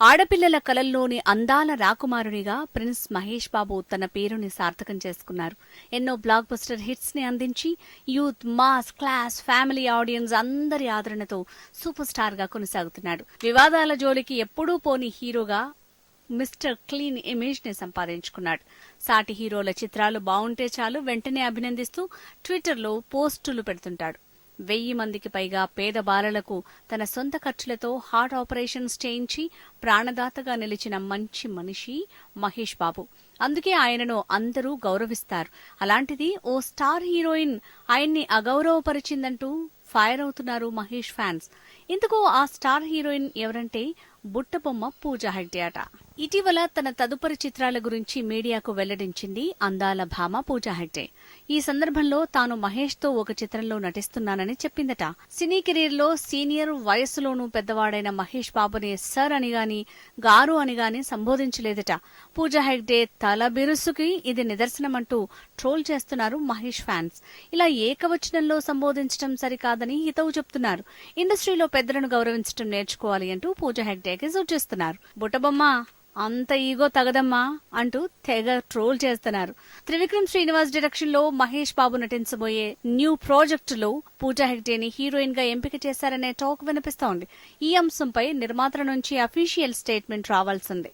ఆడపిల్లల కలల్లోని అందాల రాకుమారునిగా ప్రిన్స్ మహేష్ బాబు తన పేరుని సార్థకం చేసుకున్నారు. ఎన్నో బ్లాక్ బస్టర్ హిట్స్ని అందించి youth mass class family audiences అందరి ఆదరణతో సూపర్ స్టార్గా కొనసాగుతున్నాడు. వివాదాల జోలికి ఎప్పుడూ పోని హీరోగా మిస్టర్ క్లీన్ ఇమేజ్ని సంపాదించుకున్నాడు. సాటి హీరోల చిత్రాలు బాగుంటే చాలు వెంటనే అభినందిస్తూ ట్విట్టర్లో పోస్టులు పెడుతుంటాడు. వెయ్యి మందికి పైగా పేద బాలలకు తన సొంత ఖర్చులతో హార్ట్ ఆపరేషన్స్ చేయించి ప్రాణదాతగా నిలిచిన మంచి మనిషి మహేష్ బాబు. అందుకే ఆయనను అందరూ గౌరవిస్తారు. అలాంటిది ఓ స్టార్ హీరోయిన్ ఆయన్ని అగౌరవపరిచిందంటూ ఫైర్ అవుతున్నారు మహేష్ ఫ్యాన్స్. ఇందుకు ఆ స్టార్ హీరోయిన్ ఎవరంటే బుట్టబొమ్మ పూజా హెగ్డే అట. ఇటీవల తన తదుపరి చిత్రాల గురించి మీడియాకు వెల్లడించింది అందాల భామ పూజా హెగ్డే. ఈ సందర్భంలో తాను మహేష్తో ఒక చిత్రంలో నటిస్తున్నానని చెప్పిందట. సినీ కెరీర్లో సీనియర్ వయస్సులోనూ పెద్దవాడైన మహేష్ బాబుని సర్ అని గాని గారు అని గాని సంబోధించలేదట. పూజా హెగ్డే తల బిరుసుకి ఇది నిదర్శనమంటూ ట్రోల్ చేస్తున్నారు మహేష్ ఫ్యాన్స్. ఇలా ఏకవచనంలో సంబోధించడం సరికాదని హితవు చెప్తున్నారు. ఇండస్ట్రీలో పెద్దలను గౌరవించడం నేర్చుకోవాలి అంటూ పూజా హెగ్డేకి సూచిస్తున్నారు. బుట్టబొమ్మ! అంత ఈగో తగదమ్మా అంటూ తెగ ట్రోల్ చేస్తున్నారు. త్రివిక్రమ్ శ్రీనివాస్ డైరెక్షన్లో మహేష్ బాబు నటించబోయే న్యూ ప్రాజెక్ట్లో పూజా హెగ్డేని హీరోయిన్గా ఎంపిక చేశారనే టాక్ వినిపిస్తోంది. ఈ అంశంపై నిర్మాతల నుంచి అఫీషియల్ స్టేట్మెంట్ రావాల్సిందే.